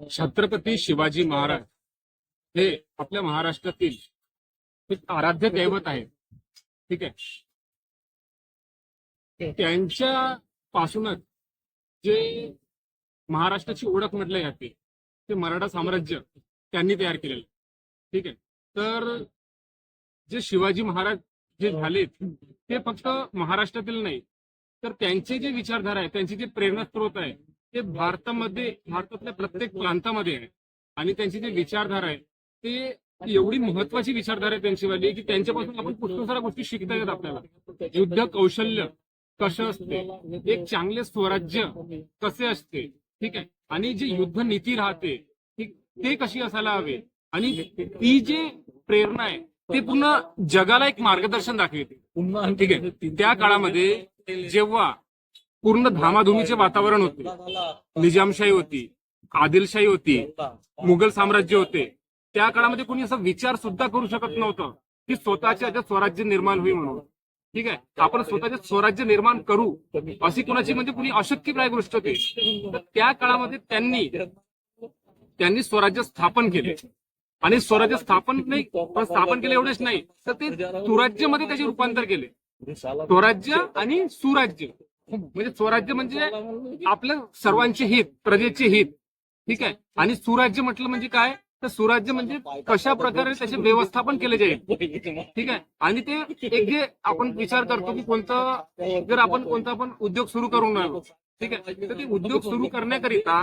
छत्रपती शिवाजी महाराज हे आपल्या महाराष्ट्रातील एक आराध्य दैवत आहे ठीक आहे? त्यांच्या पासूनच जे महाराष्ट्राची ओळख म्हटली जाते ते मराठा साम्राज्य त्यांनी तयार केलेलं ठीक आहे? तर जे शिवाजी महाराज जे झालेत ते फक्त महाराष्ट्रातील नाही तर त्यांचे जे विचारधारा आहे त्यांचे जे प्रेरणास्त्रोत आहे ते भारतामध्ये भारतातल्या प्रत्येक प्रांतामध्ये आहे. आणि त्यांची जी विचारधारा आहे ते एवढी महत्वाची विचारधारा आहे त्यांचीवाली की त्यांच्यापासून आपण पुष्कळ साऱ्या गोष्टी शिकता येतात आपल्याला. युद्ध कौशल्य कसं असते? एक चांगले स्वराज्य कसे असते? ठीक आहे? आणि जे युद्ध नीती राहते ते कशी असायला हवे? आणि ती जे प्रेरणा आहे ते पूर्ण जगाला एक मार्गदर्शन दाखवते. ठीक आहे? त्या काळामध्ये जेव्हा पूर्ण धामाधुमीचे वातावरण होते. निजामशाही होती आदिलशाही होती मुघल साम्राज्य होते. त्या काळामध्ये कोणी असा विचार सुद्धा करू शकत नव्हतं की स्वतःच्या याच्यात स्वराज्य निर्माण होईल म्हणून. ठीक आहे? आपण स्वतःचे स्वराज्य निर्माण करू अशी कुणाची म्हणजे कुणी अशक्यप्राय गोष्ट होती. तर त्या काळामध्ये त्यांनी त्यांनी स्वराज्य स्थापन केले. आणि स्वराज्य स्थापन नाही पण स्थापन केले एवढेच नाही. तर ते सुराज्यमध्ये त्याचे रूपांतर केले. स्वराज्य आणि सुराज्य. म्हणजे स्वराज्य म्हणजे आपलं सर्वांचे हित प्रजेचे हित. ठीक आहे? आणि सुराज्य म्हटलं म्हणजे काय? तर सुराज्य म्हणजे कशा प्रकारे त्याचे व्यवस्थापन केले जाईल? ठीक आहे? आणि ते एक जे आपण विचार करतो की कोणतं जर आपण कोणता पण उद्योग सुरू करून नये ठीक आहे? तर ते उद्योग सुरू करण्याकरिता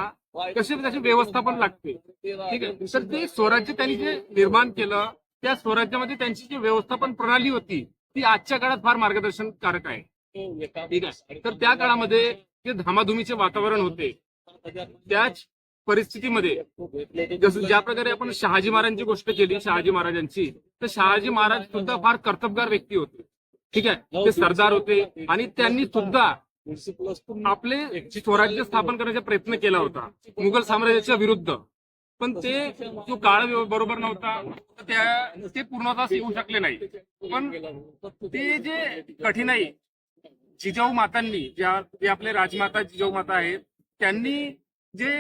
कसे त्याचे व्यवस्थापन लागते? ठीक आहे? तर ते स्वराज्य त्यांनी जे निर्माण केलं त्या स्वराज्यामध्ये त्यांची जी व्यवस्थापन प्रणाली होती ती आजच्या काळात फार मार्गदर्शनकारक आहे. ठीक आहे तर त्या काळामध्ये जे धामाधुमीचे वातावरण होते त्याच परिस्थितीमध्ये जसं ज्या प्रकारे आपण शहाजी महाराजांची गोष्ट केली शहाजी महाराजांची तर शहाजी महाराज सुद्धा फार कर्तबगार व्यक्ती होते. ठीक आहे? ते सरदार होते आणि त्यांनी सुद्धा आपले स्वराज्य स्थापन करण्याचा प्रयत्न केला होता मुघल साम्राज्याच्या विरुद्ध. पण ते जो काळ बरोबर नव्हता त्या ते पूर्णतः येऊ शकले नाही. पण ते जे कठीणाई जिजाऊ मातांनी ज्या जे आपले राजमाता जिजाऊ माता आहेत त्यांनी जे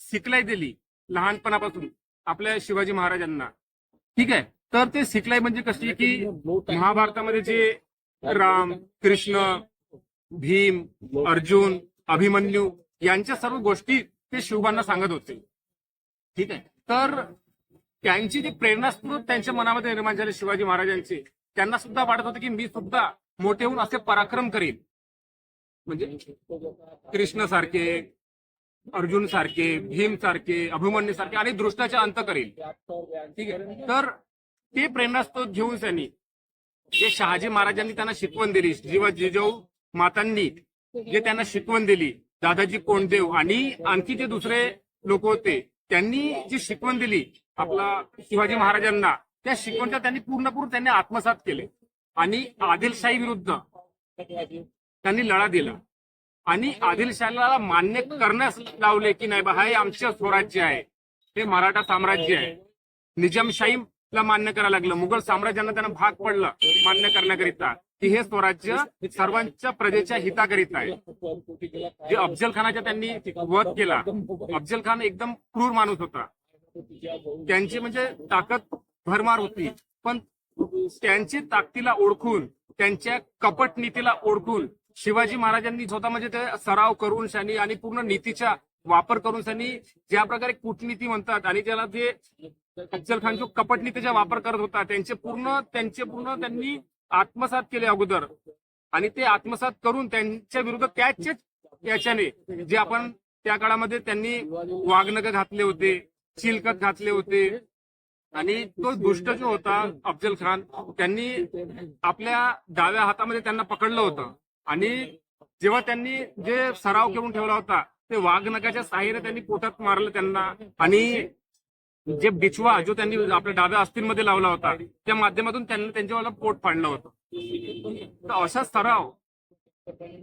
शिकलाई दिली लहानपणापासून आपल्या शिवाजी महाराजांना. ठीक आहे? तर ते शिकलाई म्हणजे कशी? की महाभारतामध्ये जे राम कृष्ण भीम अर्जुन अभिमन्यू यांच्या सर्व गोष्टी ते शिवबांना सांगत होते. ठीक आहे? तर त्यांची जी प्रेरणास्त्रोत त्यांच्या मनामध्ये निर्माण झाले शिवाजी महाराजांचे त्यांना सुद्धा वाटत होतं की मी सुद्धा मोठे होऊन असे पराक्रम करील म्हणजे कृष्ण सारखे अर्जुन सारखे भीम सारखे अभिमन्यू सारखे आणि दृष्टाचे अंत करील ठीक आहे? तर ते प्रेरणास्त्रोत घेऊन त्यांनी जे शहाजी महाराजांनी त्यांना शिकवण दिली जीवा जिजाऊ मातांनी जे त्यांना शिकवण दिली दादाजी कोंडदेव आणि आणखी जे दुसरे लोक होते त्यांनी जी शिकवण दिली आपला शिवाजी महाराजांना त्या शिकवणच्या त्यांनी पूर्णपूर्ण त्यांनी आत्मसात केले. आणि आदिलशाही विरुद्ध त्यांनी लढा दिला. आणि आदिलशाहीला मान्य करण्यास लावले की नाही बा हे आमचं स्वराज्य आहे. हे मराठा साम्राज्य आहे. निजामशाहीला मान्य करायला लागलं. मुघल साम्राज्यांना त्यांना भाग पडलं मान्य करण्याकरिता की हे स्वराज्य सर्वांच्या प्रजेच्या हिताकरिता आहे. जे अफजल खानाच्या त्यांनी वध केला. अफजल खान एकदम क्रूर माणूस होता. त्यांची म्हणजे ताकद भरमार होती. पण त्यांची ताकदीला ओळखून त्यांच्या कपट नीतीला ओळखून शिवाजी महाराजांनी स्वतः म्हणजे ते सराव करून त्यांनी आणि पूर्ण नीतीचा वापर करून त्यांनी ज्या प्रकारे कूटनीती म्हणतात आणि ज्याला ते अफजल खान जो कपटनीतीचा वापर करत होता त्यांचे पूर्ण त्यांचे पूर्ण त्यांनी आत्मसात केले अगोदर. आणि ते आत्मसात करून त्यांच्या विरुद्ध त्याच याच्याने जे आपण त्या काळामध्ये त्यांनी वाघनग घातले होते चिलकत घातले होते आणि तो दुष्ट जो होता अफजल खान त्यांनी आपल्या डाव्या हातामध्ये त्यांना पकडलं होतं. आणि जेव्हा त्यांनी जे सराव करून ठेवला होता ते वाघनगाच्या साह्याने त्यांनी पोटात मारलं त्यांना. आणि जे बिचवा जो त्यांनी आपल्या डाव्या अस्थिंमध्ये लावला होता त्या माध्यमातून त्यांनी त्यांच्यावाला पोट फाडलं होतं. तर असा सराव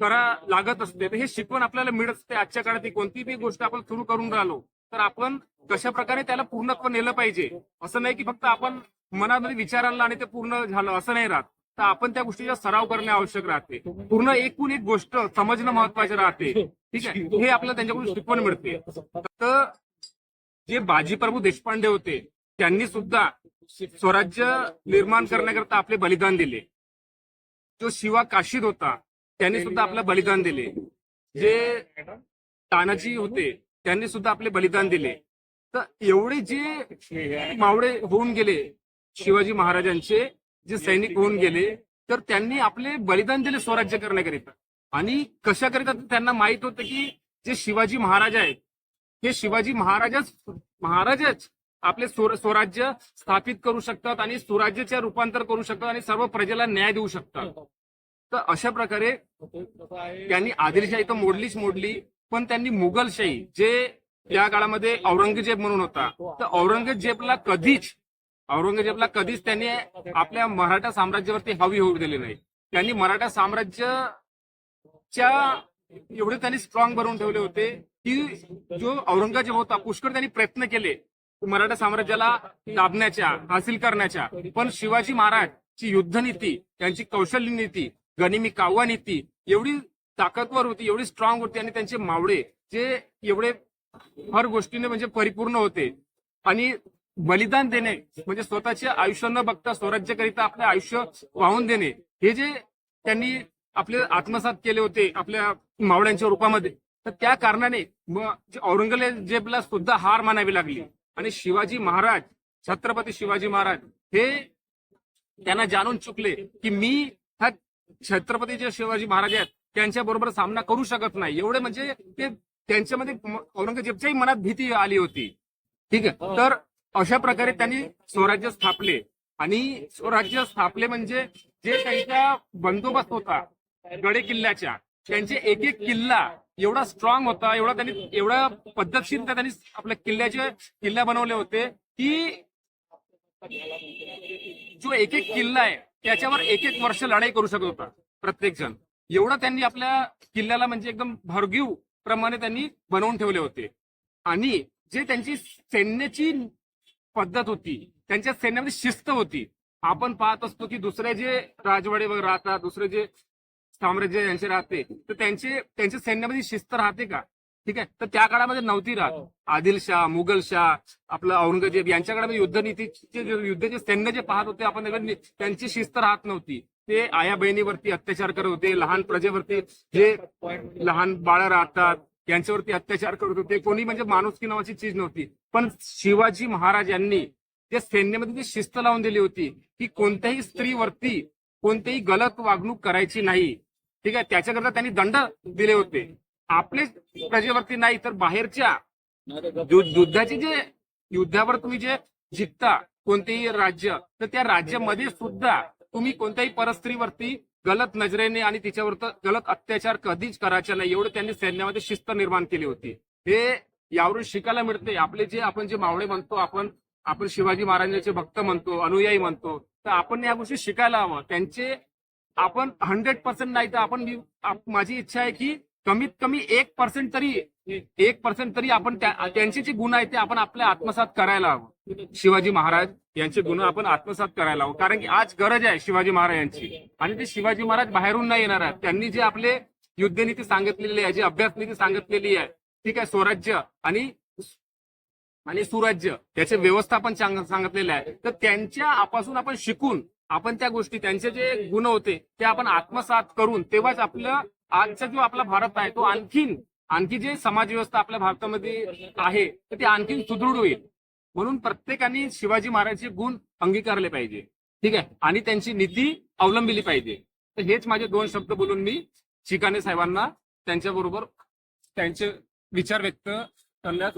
करा लागत असते. तर हे शिकवण आपल्याला मिळत असते. आजच्या काळात ही कोणतीही गोष्ट आपण सुरू करून राहिलो तर आपण कशा प्रकारे त्याला पूर्णत्व नेलं पाहिजे? असं नाही की फक्त आपण मनामध्ये विचार आणला आणि ते पूर्ण झालं असं नाही राहत. तर आपण त्या गोष्टीचा सराव करणे आवश्यक राहते. पूर्ण एकूण एक गोष्ट समजणं महत्त्वाचे राहते. ठीक आहे? हे आपल्याला त्यांच्याकडून शिकवण मिळते. तर जे बाजीप्रभू देशपांडे होते त्यांनी सुद्धा स्वराज्य निर्माण करण्याकरता आपले बलिदान दिले. जो शिवा काशीद होता त्यांनी सुद्धा आपलं बलिदान दिले. जे तानाजी होते त्यांनी सुद्धा आपले बलिदान दिले. तर एवढे जे मावळे होऊन गेले शिवाजी महाराजांचे जे सैनिक होऊन गेले तर त्यांनी आपले बलिदान दिले स्वराज्य करण्याकरिता. आणि कशाकरिता त्यांना माहीत होतं की जे शिवाजी महाराज आहेत हे शिवाजी महाराजच महाराजच आपले स्वराज्य स्थापित करू शकतात आणि स्वराज्याचे रूपांतर करू शकतात आणि सर्व प्रजेला न्याय देऊ शकतात. तर अशा प्रकारे त्यांनी आदिलशाही तर मोडलीच मोडली. पण त्यांनी मुघलशाही जे त्या काळामध्ये औरंगजेब म्हणून होता तर औरंगजेबला कधीच औरंगजेबला कधीच त्यांनी आपल्या मराठा साम्राज्यावरती हवी होऊ दिली नाही. त्यांनी मराठा साम्राज्यच्या एवढे त्यांनी स्ट्रॉंग बनवून ठेवले होते की जो औरंगजेब होता पुष्कळ त्यांनी प्रयत्न केले मराठा साम्राज्याला दाबण्याच्या हासिल करण्याच्या. पण शिवाजी महाराज ची युद्धनीती त्यांची कौशल्य नीती गनिमी काव्वा नीती एवढी ताकदवर होती एवढी स्ट्रॉंग होती आणि त्यांचे मावळे जे एवढे हर गोष्टीने म्हणजे परिपूर्ण होते. आणि बलिदान देणे म्हणजे स्वतःचे आयुष्य न बघता स्वराज्याकरिता आपले आयुष्य वाहून देणे हे जे त्यांनी आपले आत्मसात केले होते आपल्या मावळ्यांच्या रूपामध्ये तर त्या कारणाने औरंगजेबला सुद्धा हार मानावी लागली. आणि शिवाजी महाराज छत्रपती शिवाजी महाराज हे त्यांना जाणून चुकले की मी ह्या छत्रपती जे शिवाजी महाराज आहेत. त्यांच्या बरोबर सामना करू शकत नाही. एवढे म्हणजे ते त्यांच्यामध्ये औरंगजेबच्याही मनात भीती आली होती. ठीक आहे? तर अशा प्रकारे त्यांनी स्वराज्य स्थापले. आणि स्वराज्य स्थापले म्हणजे जे त्यांचा बंदोबस्त होता गडे किल्ल्याच्या त्यांचे एक एक किल्ला एवढा स्ट्रॉंग होता एवढा त्यांनी एवढा पद्धतशीर त्यांनी आपल्या किल्ल्याचे किल्ला बनवले होते. की जो एक एक किल्ला आहे त्याच्यावर एक एक वर्ष लढाई करू शकत होता प्रत्येक जण एवढं त्यांनी आपल्या किल्ल्याला म्हणजे एकदम भरगीव प्रमाणे त्यांनी बनवून ठेवले होते. आणि जे त्यांची सैन्याची पद्धत होती त्यांच्या सैन्यामध्ये शिस्त होती आपण पाहत असतो की दुसरे जे राजवाडे वगैरे राहतात दुसरे जे साम्राज्य यांचे राहते तर त्यांचे त्यांच्या सैन्यामध्ये शिस्त राहते का? ठीक आहे? तर त्या काळामध्ये नव्हती राहत. आदिलशाह मुघलशाह आपलं औरंगजेब यांच्या काळामध्ये युद्धनीतीचे जे युद्धाचे सैन्य जे पाहत होते आपण त्यांची शिस्त राहत नव्हती. ते आया बहिणीवरती अत्याचार करत होते लहान प्रजेवरती जे लहान बाळ राहतात यांच्यावरती अत्याचार करत होते. कोणी म्हणजे माणुसकी नावाची चीज नव्हती. पण शिवाजी महाराज यांनी त्या सैन्यामध्ये ती शिस्त लावून दिली होती की कोणत्याही स्त्रीवरती कोणतीही गलत वागणूक करायची नाही. ठीक आहे? त्याच्याकरता त्यांनी दंड दिले होते. आपले प्रजेवरती नाही तर बाहेरच्या युद्धाचे जे युद्धावर तुम्ही जे जिंकता कोणतेही राज्य तर त्या राज्यामध्ये सुद्धा तुम्ही कोणत्याही परस्त्रीवरती गलत नजरेने आणि तिच्यावर गलत अत्याचार कधीच करायचा नाही. एवढं त्यांनी सैन्यामध्ये शिस्त निर्माण केली होती. हे यावरून शिकायला मिळते आपले जे आपण जे मावळे म्हणतो आपण आपण शिवाजी महाराजांचे भक्त म्हणतो अनुयायी म्हणतो तर आपण या गोष्टी शिकायला हवं. त्यांचे आपण हंड्रेड पर्सेंट नाही तर आपण माझी इच्छा आहे की कमीत कमी एक पर्सेंट तरी एक पर्सेंट तरी आपण त्यांचे जे गुण आहेत ते आपण आपल्या आत्मसात करायला हवं. शिवाजी महाराज यांचे गुण आपण आत्मसात करायला हवं. कारण की आज गरज आहे शिवाजी महाराज यांची. आणि ते शिवाजी महाराज बाहेरून नाही येणार आहेत. त्यांनी जे आपले युद्धनीती सांगितलेली आहे जी अभ्यास नीती सांगितलेली आहे ठीक आहे स्वराज्य आणि आणि सुराज्य त्याचे व्यवस्थापन सांगितलेलं सांगितलेले आहे. तर त्यांच्या आपासून आपण शिकून आपण त्या गोष्टी त्यांचे जे गुण होते ते आपण आत्मसात करून तेव्हाच आपलं आजचा जो आपला भारत आहे तो आणखीन आणखी जे समाज व्यवस्था आपल्या भारतामध्ये आहे तर ती आणखीन सुदृढ होईल. म्हणून प्रत्येकाने शिवाजी महाराजांचे गुण अंगीकारले पाहिजे. ठीक आहे? आणि त्यांची नीती अवलंबिली पाहिजे. तर हेच माझे दोन शब्द बोलून मी शिकाने साहेबांना त्यांच्याबरोबर त्यांचे विचार व्यक्त करण्यास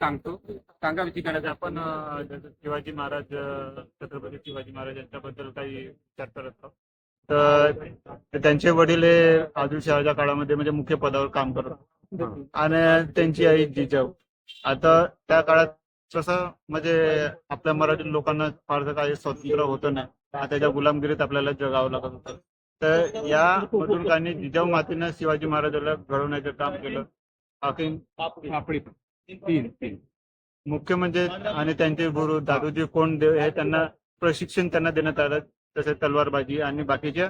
सांगतो. सांगा चिकाने आपण शिवाजी महाराज छत्रपती शिवाजी महाराज यांच्याबद्दल काही विचार करत आहोत. तर त्यांचे वडील हे आदिलशहाच्या काळामध्ये म्हणजे मुख्य पदावर काम करत. आणि त्यांची आई जिजाऊ. आता त्या काळात कसं म्हणजे आपल्या मराठी लोकांना फारसं काही स्वातंत्र्य होतं नाही. आता त्या गुलामगिरीत आपल्याला जगावं लागत होतं. तर या मधून काही जिजाऊ मातेनं शिवाजी महाराजाला घडवण्याचं काम केलं. मुख्य म्हणजे आणि त्यांचे गुरु दादोजी कोंडदेव हे त्यांना प्रशिक्षण त्यांना देण्यात आलं. तसे तलवारबाजी आणि बाकीच्या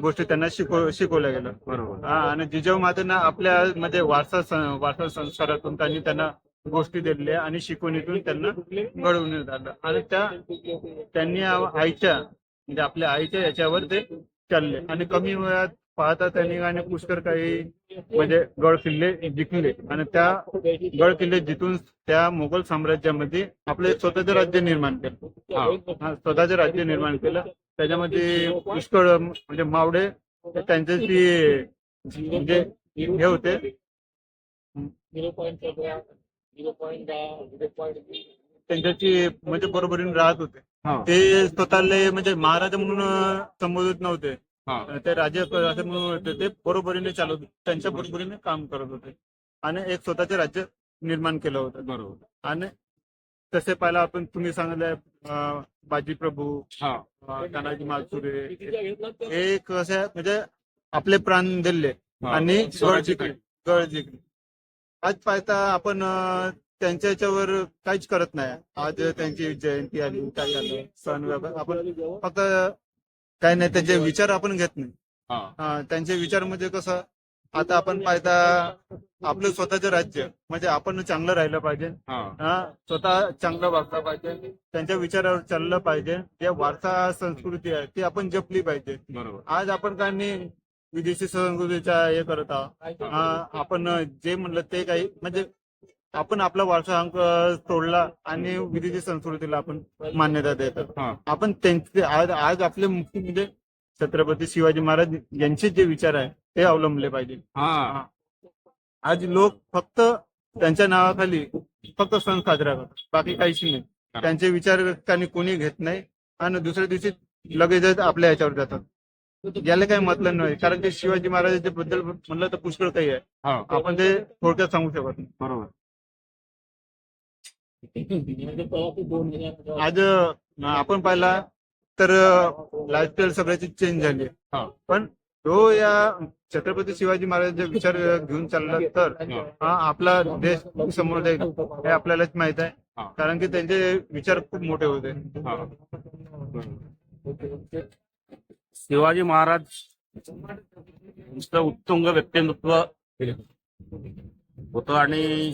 गोष्टी त्यांना शिकव शिकवल्या गेलं. बरोबर. हा, आणि जिजाऊ मातेनं आपल्या मध्ये वारसा सं- वारसा संस्कारातून त्यांनी त्यांना गोष्टी दिलेल्या आणि शिकवणीतून त्यांना घडवण्यात आलं आणि त्या त्यांनी आ- आईच्या म्हणजे आपल्या आईच्या याच्यावर ते चालले. आणि कमी वेळात पाहता त्यांनी आणि पुष्कर काही म्हणजे गड किल्ले जिंकले. आणि त्या गड किल्ले जिंकून त्या मोगल साम्राज्यामध्ये आपलं स्वतःचं राज्य निर्माण केलं. हा, स्वतःचं राज्य निर्माण केलं. त्याच्यामध्ये पुष्कळ म्हणजे मावडे त्यांच्याशी म्हणजे हे होते. त्यांच्याशी म्हणजे बरोबरीने राहत होते. ते स्वतःला म्हणजे महाराजा म्हणून संबोधत नव्हते. ते राजे होते ते बरोबरीने चालवत होते. त्यांच्या बरोबरीने काम करत होते. आणि एक स्वतःचे राज्य निर्माण केलं होतं. बरोबर. आणि तसे पाहिलं आपण तुम्ही सांगितलं बाजी प्रभू हा. तानाजी मालसुरे हे कसे म्हणजे आपले प्राण दिले. आणि स्वराज्य जिंकले. गड जिंकले. आज पाहता आपण त्यांच्या याच्यावर काहीच करत नाही. आज त्यांची जयंती आली काय झालं सण आपण फक्त काय नाही त्यांचे विचार आपण घेत नाही. हा. त्यांचे विचार म्हणजे कसं आता आपण पाहता आपलं स्वतःचं राज्य म्हणजे आपण चांगलं राहिलं पाहिजे. हा. स्वतः चांगलं वागता पाहिजे त्यांच्या विचारावर चाललं पाहिजे जे वारसा संस्कृती आहे ती आपण जपली पाहिजे. बरोबर. आज आपण काय नाही विदेशी संस्कृतीचा हे करत आहोत. हा, आपण जे म्हणलं ते काही म्हणजे आपण आपला वारसा अंक तोडला आणि विदेशी संस्कृतीला आपण मान्यता देतात. हा. आपण त्यांचे आज आज आपले मुख्य म्हणजे छत्रपती शिवाजी महाराज यांचे जे विचार आहे ते अवलंबले पाहिजे. हा. आज लोक फक्त त्यांच्या नावाखाली फक्त सण साजरा करतात. बाकी काहीच नाही. त्यांचे विचार त्यांनी कोणी घेत नाही आणि दुसऱ्या दिवशी लगेचच आपल्या याच्यावर जातात. याला काही मतलब नाही. कारण की शिवाजी महाराजांच्या बद्दल म्हणलं तर पुष्कळ काही आहे. आपण ते थोडक्यात सांगू शकत नाही. बरोबर. आज आपण पाहिला तर लाईफस्टाईल सगळ्याची चेंज झाली. पण तो या छत्रपती शिवाजी महाराजांचे विचार घेऊन चालला तर आपला देश समोर जाईल हे आपल्यालाच माहीत आहे हा. कारण की त्यांचे विचार खूप मोठे होते हा. शिवाजी महाराज उत्तुंग व्यक्तिमत्व होतं आणि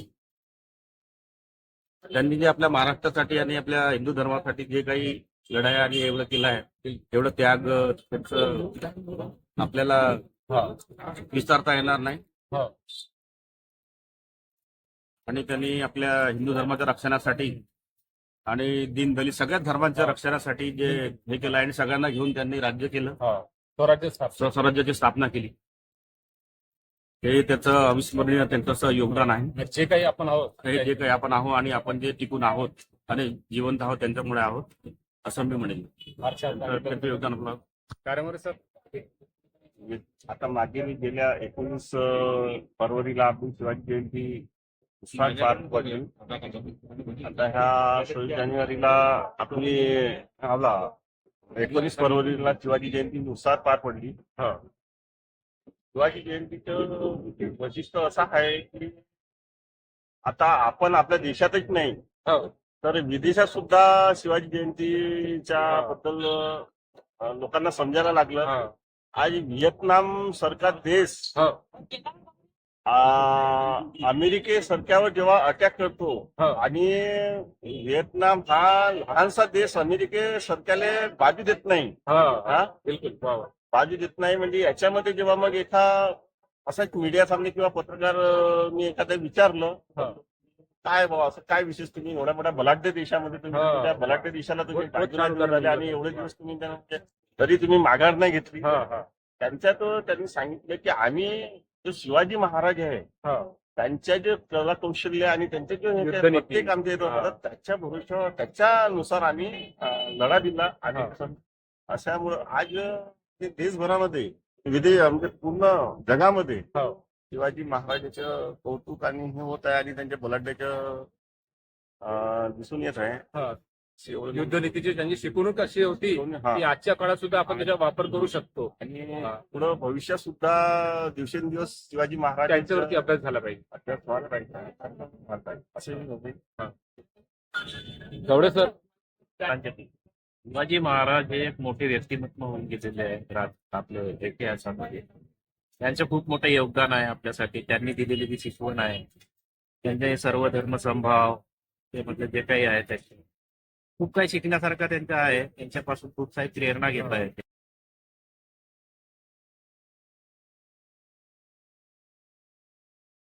त्यांनी जे आपल्या महाराष्ट्रासाठी आणि आपल्या हिंदू धर्मासाठी जे काही लढाया आणि एवढं केलं आहे एवढं त्याग त्यांचं आपल्याला विस्तारता येणार नाही. हा. आणि त्यांनी आपल्या हिंदू धर्माच्या रक्षणासाठी आणि दीनदलित सगळ्याच धर्मांच्या रक्षणासाठी जे हे केलं आणि सगळ्यांना घेऊन त्यांनी राज्य केलं. स्वराज्याची स्थापना केली. हे त्याचं अविस्मरणीय त्यांचं असं योगदान आहे. जे काही आपण आहोत हे जे काही आपण आहोत आणि आपण जे टिकून आहोत आणि जिवंत आहोत त्यांच्यामुळे आहोत असं मी म्हणेन. तर त्यांचं योगदान आपलं कार्यामध्ये सर. आता मागे मी गेल्या एकोणीस फरवरीला आपण शिवाजी जयंती उत्साहात पार पडली. आता ह्या सव्वीस जानेवारीला आपली आला एकोणीस फरवरीला शिवाजी जयंती उत्साहात पार पडली. हा. शिवाजी जयंतीचं वैशिष्ट्य असं आहे की आता आपण आपल्या देशातच नाही हो. तर विदेशात सुद्धा शिवाजी जयंतीच्या बद्दल लोकांना समजायला लागलं आज व्हिएतनाम सरकार देश हो. अमेरिकेसारख्यावर जेव्हा अटॅक करतो. आणि व्हिएतनाम हा लहानसा देश अमेरिकेसारख्याला बाजू देत नाही बिलकुल. बाजू देत नाही म्हणजे याच्यामध्ये जेव्हा मग एका असाच मीडिया सामने किंवा पत्रकार मी एखाद्या विचारलं. काय बाबा असं काय विशेष तुम्ही एवढ्या मोठ्या बलाढ्य देशामध्ये तुम्ही. त्या बलाढ्य देशाला तुम्ही आणि एवढे दिवस तुम्ही तरी तुम्ही माघार नाही घेतली हा त्यांच्यात त्यांनी सांगितलं की आम्ही जो शिवाजी महाराज आहे हा त्यांच्या जे कला कौशल्य आणि त्यांचे जे. प्रत्येक. होतं, त्याच्या भरोश्यावर त्याच्यानुसार आम्ही लढा दिला आणि अशामुळं आज देशभरामध्ये विदेश म्हणजे पूर्ण जगामध्ये हो. शिवाजी महाराजाचं कौतुक आणि हे होत आहे आणि त्यांच्या बलाढ्याचं दिसून येत आहे युद्धनीतीची त्यांची शिकवणूक अशी होती. की आजच्या काळात सुद्धा आपण त्याचा वापर करू शकतो. आणि. पुढं भविष्यात सुद्धा दिवसेंदिवस शिवाजी महाराज त्यांच्यावरती अभ्यास झाला पाहिजे. अभ्यास व्हायला पाहिजे. असे सर? शिवाजी महाराज हे एक मोठे व्यक्तिमत्व होऊन गेलेले आहे. आपल्या इतिहासामध्ये. त्यांचं खूप मोठं योगदान आहे आपल्यासाठी. त्यांनी दिलेली जी शिकवण आहे. त्यांचे हे सर्व धर्म समभाव ते म्हणजे जे काही आहे त्याचे. खूप काही शिकण्यासारखं त्यांचं आहे. त्यांच्यापासून खूप काही प्रेरणा घेता येते